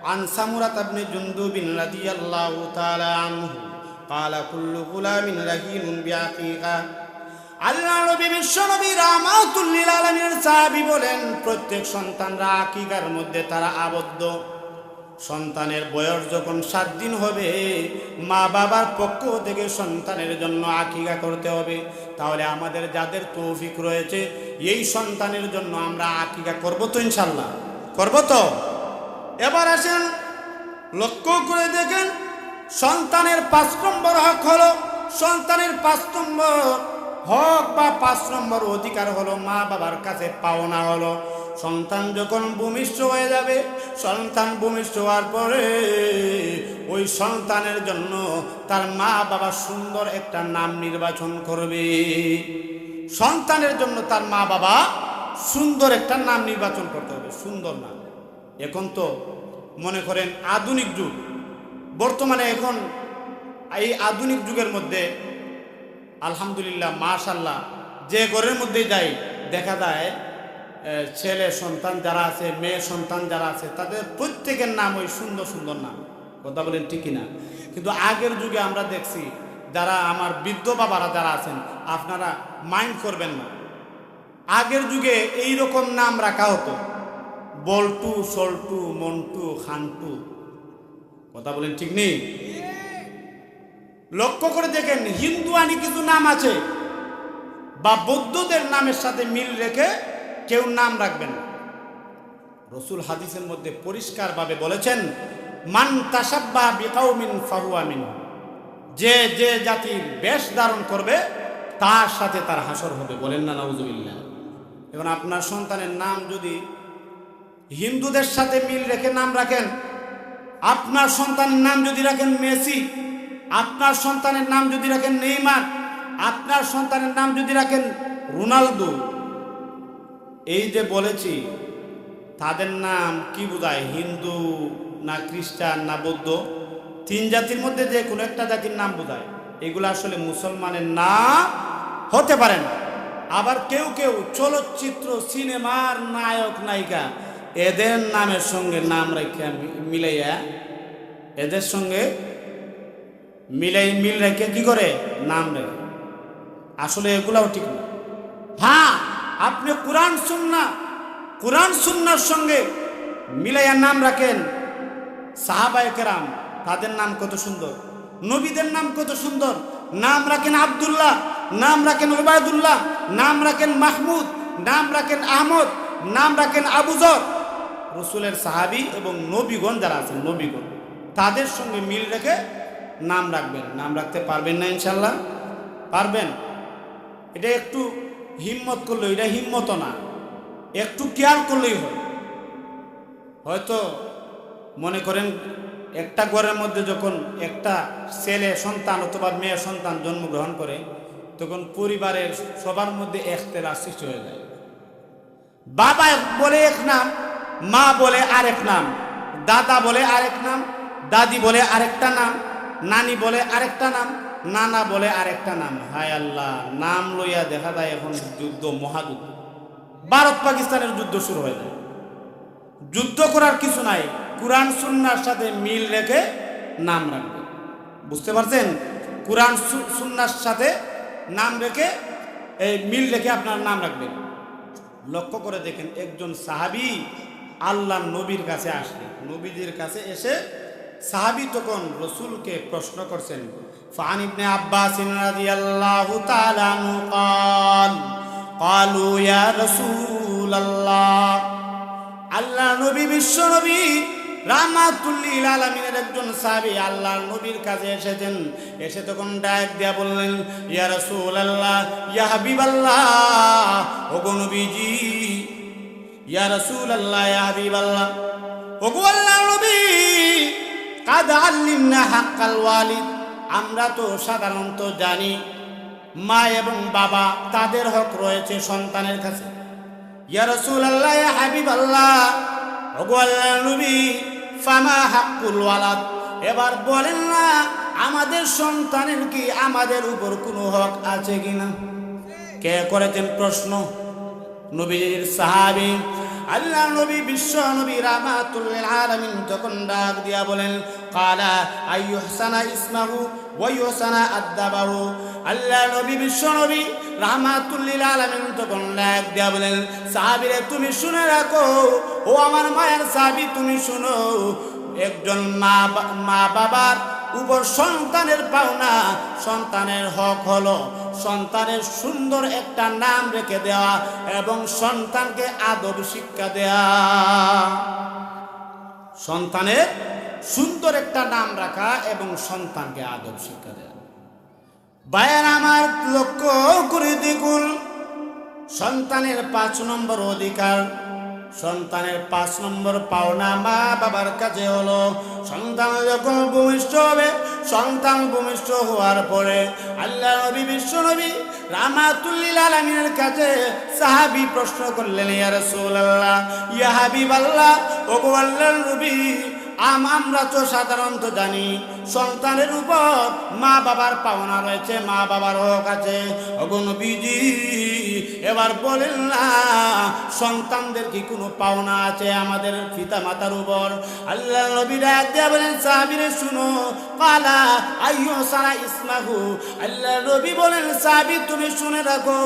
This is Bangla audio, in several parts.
عن سمرة بن جندب رضي الله تعالى عنه قال كل غلام رهين بعقيقة আল্লাহ নবী বিশ্ব নবী রামাতুল্লিল আলমীর সাহাবি বলেন প্রত্যেক সন্তানরা আকিকার মধ্যে তারা আবদ্ধ সন্তানের বয়স যখন সাত দিন হবে মা বাবার পক্ষ থেকে সন্তানের জন্য আকিকা করতে হবে তাহলে আমাদের যাদের তৌফিক রয়েছে এই সন্তানের জন্য আমরা আকিকা করবো তো ইনশাল্লাহ করবো তো এবার আসেন, লক্ষ্য করে দেখেন, সন্তানের পাঁচ নম্বর হক হলো, সন্তানের পাঁচ নম্বর হক বা পাঁচ নম্বর অধিকার হলো, মা বাবার কাছে পাওনা হলো। সন্তান যখন ভূমিষ্ঠ হয়ে যাবে, সন্তান ভূমিষ্ঠ হওয়ার পরে ওই সন্তানের জন্য তার মা বাবা সুন্দর একটা নাম নির্বাচন করবে। সন্তানের জন্য তার মা বাবা সুন্দর একটা নাম নির্বাচন করতে হবে, সুন্দর নাম। এখন তো মনে করেন আধুনিক যুগ। বর্তমানে এখন এই আধুনিক যুগের মধ্যে আলহামদুলিল্লাহ মাশাল্লাহ যে ঘরের মধ্যে যাই, দেখা যায় ছেলে সন্তান যারা আছে, মেয়ে সন্তান যারা আছে, তাদের প্রত্যেকের নাম ওই সুন্দর সুন্দর নাম। কথা বলেন ঠিকই না কিন্তু আগের যুগে আমরা দেখছি, যারা আমার বৃদ্ধ বাবারা যারা আছেন, আপনারা মাইন্ড করবেন না। আগের যুগে এই রকম নাম রাখা হতো। বল্টু সল্টু মন্টু, খান্টু। কথা বলেন ঠিক নেই? লক্ষ্য করে দেখেন, হিন্দু আনি কিছু নাম আছে, বা বৌদ্ধদের নামের সাথে মিল রেখে কেউ নাম রাখবেন রসুল হাদিসের মধ্যে পরিষ্কারভাবে বলেছেন, মান তাসাব্বা বিকাউমিন ফাহুয়ামিন যে যে জাতির বেশ ধারণ করবে, তার সাথে তার হাসর হবে। বলেন না, নাউজুবিল্লাহ। এখন আপনার সন্তানের নাম যদি হিন্দুদের সাথে মিল রেখে নাম রাখেন। আপনার সন্তানের নাম যদি রাখেন মেসি, আপনার সন্তানের নাম যদি রাখেন নেইমার, আপনার সন্তানের নাম যদি রাখেন রোনালদো। এই যে বলেছি, তাদের নাম কি বোঝায়? হিন্দু না খ্রিস্টান না বৌদ্ধ? তিন জাতির মধ্যে যে কোনো একটা জাতির নাম বোঝায়। এগুলো আসলে মুসলমানের নাম হতে পারে না। আবার কেউ কেউ চলচ্চিত্র, সিনেমার নায়ক, নায়িকা এদের নামের সঙ্গে নাম রেখে মিলাইয়া এদের সঙ্গে মিলাই মিল রেখে কি করে? নাম রেখে। আসলে এগুলাও ঠিক না। হ্যাঁ আপনি কোরআন সুন্না কোরআন সুন্নার সঙ্গে মিলাইয়া নাম রাখেন। সাহাবায়ে কেরাম, তাদের নাম কত সুন্দর। নবীদের নাম কত সুন্দর। নাম রাখেন আব্দুল্লাহ, নাম রাখেন ওবায়দুল্লাহ নাম রাখেন মাহমুদ, নাম রাখেন আহমদ, নাম রাখেন আবুজর রসুলের সাহাবি এবং নবীগণ যারা আছেন, নবীগণ, তাদের সঙ্গে মিল রেখে নাম রাখবেন। নাম রাখতে পারবেন না ইনশাল্লাহ পারবেন? এটা একটু হিম্মত করলে এটা হিম্মত না। একটু কেয়ার করলেই হয় হয়তো মনে করেন একটা ঘরের মধ্যে যখন একটা ছেলে সন্তান অথবা মেয়ে সন্তান জন্মগ্রহণ করে, তখন পরিবারের সবার মধ্যে একতেরা সৃষ্টি হয়ে যায়। বাবা বলে এক নাম মা বলে আরেক নাম, দাদা বলে আরেক নাম, দাদি বলে আরেকটা নাম, নানি বলে আরেকটা নাম, নানা বলে আরেকটা নাম। হায় আল্লাহ, নাম লইয়া দেখা যায় এখন যুদ্ধ মহাযুদ্ধ। ভারত পাকিস্তানের যুদ্ধ শুরু হয়ে যায়। যুদ্ধ করার কিছু নাই, কোরআন সুন্নার সাথে মিল রেখে নাম রাখবে। বুঝতে পারছেন? কোরআন সুন্নার সাথে নাম রেখে, এই মিল রেখে আপনার নাম রাখবেন। লক্ষ্য করে দেখেন, একজন সাহাবি আল্লাহ নবীর কাছে আসলেন নবীদের কাছে এসে সাহাবি তখন রসুলকে প্রশ্ন করছেন ফান ইবনে আব্বাস রাদিয়াল্লাহু তাআলা আনহু قال قالوا يا رسول الله আল্লাহ নবী বিশ্ব নবী রামাতুল্লিল আলমিনের একজন সাহাবি আল্লাহ নবীর কাছে এসেছেন এসে তখন ডাক দিয়া বললেন ইয়া রাসূল আল্লাহ ইয়া হাবিব আল্লাহ ওগো নবীজি ইয়া রাসূল আল্লাহ ইয়া হাবিব আল্লাহ ওগো আল্লাহ নবী, কাদ আল্লিমনা হাক্কাল ওয়ালিদ। আমরা তো সাধারণত জানি, মা এবং বাবা তাদের হক রয়েছে সন্তানের কাছে। ইয়া রাসূলুল্লাহ, ইয়া হাবিবাল্লাহ, ওগো আল্লাহর নবী, ফামা হাক্কুল ওয়ালাদ। এবার বলেন না, আমাদের সন্তানের কি আমাদের উপর কোনো হক আছে কিনা? কে করেছেন প্রশ্ন? নবীর সাহাবী আল্লাহ নবী, বিশ্ব নবী রামাতুল্লিল আলামিন তখন ডাক দিয়া বলেন, কালা আইয়ুহসানা ইসমাহু ওয়াইহসানা আদ্দাবাহু? আল্লাহ নবী, বিশ্ব নবী রাহমাতুল্লিল আলামিন তখন ডাক দিয়া বলেন, সাহাবীরে, তুমি শুনে রাখো, ও আমার মায়ের সাহাবী, তুমি শুনো, একজন মা মা বাবার উপর সন্তানের পাওনা, সন্তানের হক হলো। সন্তানের সুন্দর একটা নাম রেখে দেওয়া এবং সন্তানকে আদব শিক্ষা দেয়া। সন্তানের সুন্দর একটা নাম রাখা এবং সন্তানকে আদব শিক্ষা দেয়া। বায়ের আমার লক্ষ্য করে দেখুন, সন্তানের পাঁচ নম্বর অধিকার। সন্তানের পাঁচ নম্বর পাওনা মা বাবার কাছে হলো, সন্তান যখন ভূমিষ্ঠ হবে, সন্তান ভূমিষ্ঠ হওয়ার পরে আল্লাহ নবী, বিশ্ব নবী রামাতুল্লিল আলমিনের কাছে সাহাবি প্রশ্ন করলেন, ইয়া রাসূলুল্লাহ, ইয়া হাবিবাল্লাহ, ওগো আল্লাহর নবী, আম আমরা তো সাধারণত জানি সন্তানের উপর মা বাবার পাওনা রয়েছে, মা বাবার হক আছে। অগণবিজি এবার বলেন না সন্তানদের কি কোনো পাওনা আছে আমাদের পিতা মাতার উপর? আল্লাহ নবীরা বলেন, সাহাবিরে, শুনো। কালা, আইয়ো সারা ইসমাহু। আল্লাহ নবী বলেন সাহাবি তুমি শুনে রাখো,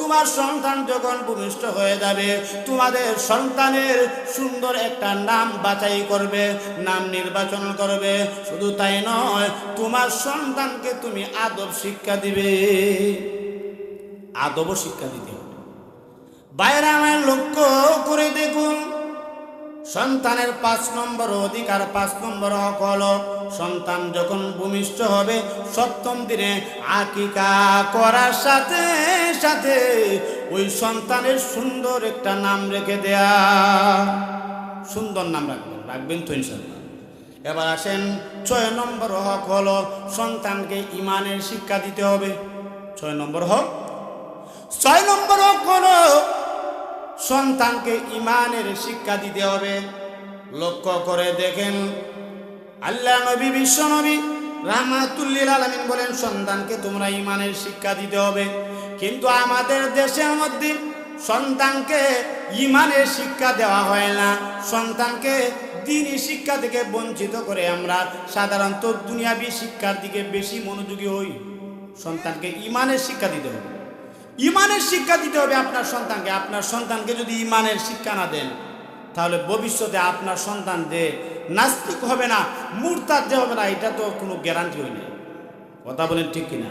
তোমার সন্তান যখন ভূমিষ্ঠ হয়ে যাবে, তোমাদের সন্তানের সুন্দর একটা নাম বাছাই করবে, নাম নির্বাচন করবে। শুধু তাই নয়, তোমার সন্তানকে তুমি আদব শিক্ষা দিবে। আদব শিক্ষা দিতে হবে। বাইরে আমার লক্ষ্য করে দেখুন, সন্তানের পাঁচ নম্বর অধিকার, পাঁচ নম্বর হক হলো, সন্তান যখন ভূমিষ্ঠ হবে, সপ্তম দিনে আকিকা করার সাথে সাথে ওই সন্তানের সুন্দর একটা নাম রেখে দেয়া। সুন্দর নাম রাখবেন রাখবেন তো ইনশাল্লাহ এবার আসেন, ছয় নম্বর হক হলো, সন্তানকে ইমানের শিক্ষা দিতে হবে। ছয় নম্বর হক ছয় নম্বর হলো সন্তানকে ইমানের শিক্ষা দিতে হবে। লক্ষ্য করে দেখেন, আল্লাহ নবী, বিশ্ব নবী রাহমাতুল্লিল আলমিন বলেন, সন্তানকে তোমরা ইমানের শিক্ষা দিতে হবে। কিন্তু আমাদের দেশের মধ্যে সন্তানকে ইমানের শিক্ষা দেওয়া হয় না। সন্তানকে দিনই শিক্ষা থেকে বঞ্চিত করে আমরা সাধারণত দুনিয়াবি শিক্ষার দিকে বেশি মনোযোগী হই। সন্তানকে ইমানের শিক্ষা দিতে হবে। ইমানের শিক্ষা দিতে হবে আপনার সন্তানকে। আপনার সন্তানকে যদি ইমানের শিক্ষা না দেন, তাহলে ভবিষ্যতে আপনার সন্তান যে নাস্তিক হবে না মূর্তার যে হবে না, এটা তো কোনো গ্যারান্টি হয় না কথা বলেন ঠিক কিনা?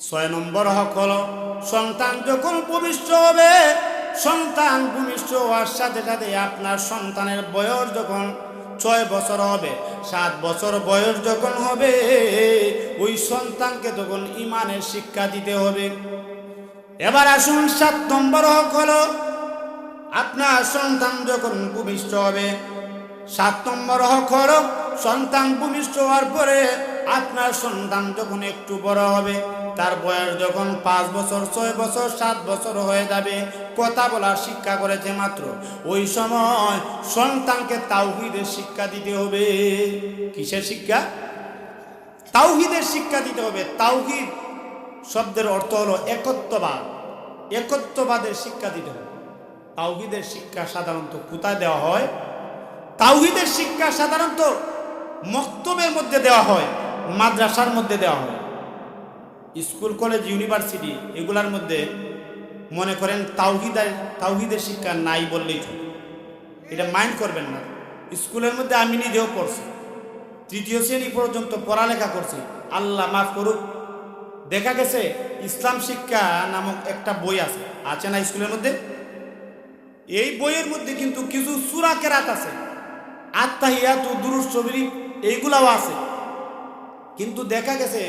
ছয় নম্বর হক হলো, সন্তান যখন ভূমিষ্ঠ হবে, সন্তান ভূমিষ্ঠ হওয়ার সাথে সাথে আপনার সন্তানের বয়স যখন ছয় বছর হবে, সাত বছর বয়স যখন হবে, ওই সন্তানকে তখন ইমানের শিক্ষা দিতে হবে। এবার আসুন সাত নম্বর হক হলো, আপনার সন্তান যখন ভূমিষ্ঠ হবে, সাত নম্বর হক হলো, সন্তান ভূমিষ্ঠ হওয়ার পরে আপনার সন্তান যখন একটু বড় হবে, তার বয়স যখন পাঁচ বছর, ছয় বছর, সাত বছর হয়ে যাবে, কথা বলার শিক্ষা করেছে মাত্র। ওই সময় সন্তানকে তাওহিদের শিক্ষা দিতে হবে। কিসের শিক্ষা? তাওহিদের শিক্ষা দিতে হবে। তাওহিদ শব্দের অর্থ হলো একত্ববাদ। একত্ববাদের শিক্ষা দিতে হবে। তাওহিদের শিক্ষা সাধারণত কোথায় দেওয়া হয়? তাওহিদের শিক্ষা সাধারণত মক্তবের মধ্যে দেওয়া হয়। মাদ্রাসার মধ্যে দেওয়া হয়। স্কুল, কলেজ, ইউনিভার্সিটি এগুলার মধ্যে মনে করেন তাওহিদের তাওহিদের শিক্ষা নাই বললেই চলে। এটা মাইন্ড করবেন না। স্কুলের মধ্যে আমি নিজেও পড়ছি। তৃতীয় শ্রেণি পর্যন্ত পড়ালেখা করছি। আল্লাহ মাফ করুক। দেখা গেছে ইসলাম শিক্ষা নামক একটা বই আছে। আছে না স্কুলের মধ্যে? এই বইয়ের মধ্যে কিন্তু কিছু সুরা কেরাত আছে। আত্মাহিয়াত দুরুস শরীফ এইগুলাও আছে। কিন্তু দেখা গেছে,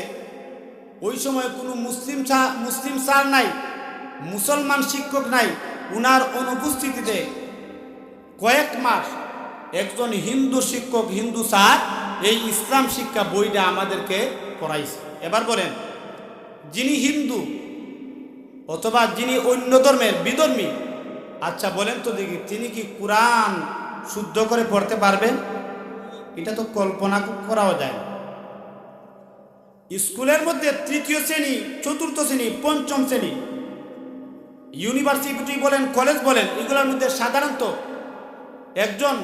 ওই সময় কোনো মুসলিম মুসলিম স্যার নাই, মুসলমান শিক্ষক নাই, উনার অনুপস্থিতিতে কয়েক মাস একজন হিন্দু শিক্ষক, হিন্দু স্যার এই ইসলাম শিক্ষা বইটা আমাদেরকে পড়াইছে এবার বলেন, যিনি হিন্দু অথবা যিনি অন্য ধর্মের বিধর্মী আচ্ছা বলেন তো দেখি, তিনি কি কোরআন শুদ্ধ করে পড়তে পারবেন এটা তো কল্পনা করাও যায় না। স্কুলের মধ্যে তৃতীয় শ্রেণি, চতুর্থ শ্রেণি, পঞ্চম শ্রেণি। ইউনিভার্সিটি বলেন কলেজ বলেন, এগুলোর মধ্যে সাধারণত একজন,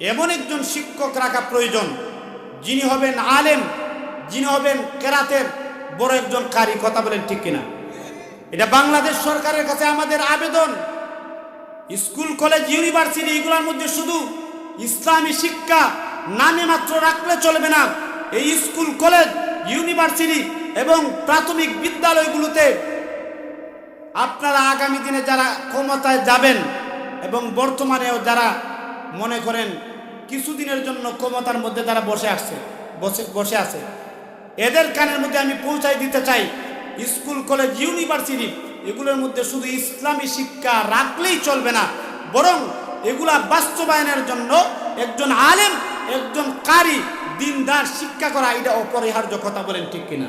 এমন একজন শিক্ষক রাখা প্রয়োজন, যিনি হবেন আলেম, যিনি হবেন কেরাতের বড় একজন কারি, কথা বলেন ঠিক কিনা। এটা বাংলাদেশ সরকারের কাছে আমাদের আবেদন। স্কুল কলেজ ইউনিভার্সিটি এগুলোর মধ্যে শুধু ইসলামী শিক্ষা নামে মাত্র রাখলে চলবে না। এই স্কুল, কলেজ, ইউনিভার্সিটি এবং প্রাথমিক বিদ্যালয়গুলোতে আপনারা আগামী দিনে যারা ক্ষমতায় যাবেন এবং বর্তমানেও যারা মনে করেন কিছুদিনের জন্য ক্ষমতার মধ্যে তারা বসে আসছে, বসে বসে আছে, এদের কানের মধ্যে আমি পৌঁছাই দিতে চাই, স্কুল, কলেজ, ইউনিভার্সিটি, এগুলোর মধ্যে শুধু ইসলামী শিক্ষা রাখলেই চলবে না, বরং এগুলা বাস্তবায়নের জন্য একজন আলেম একজন কারি দিনদার শিক্ষা করা এটা অপরিহার্য কথা বলেন ঠিক কিনা?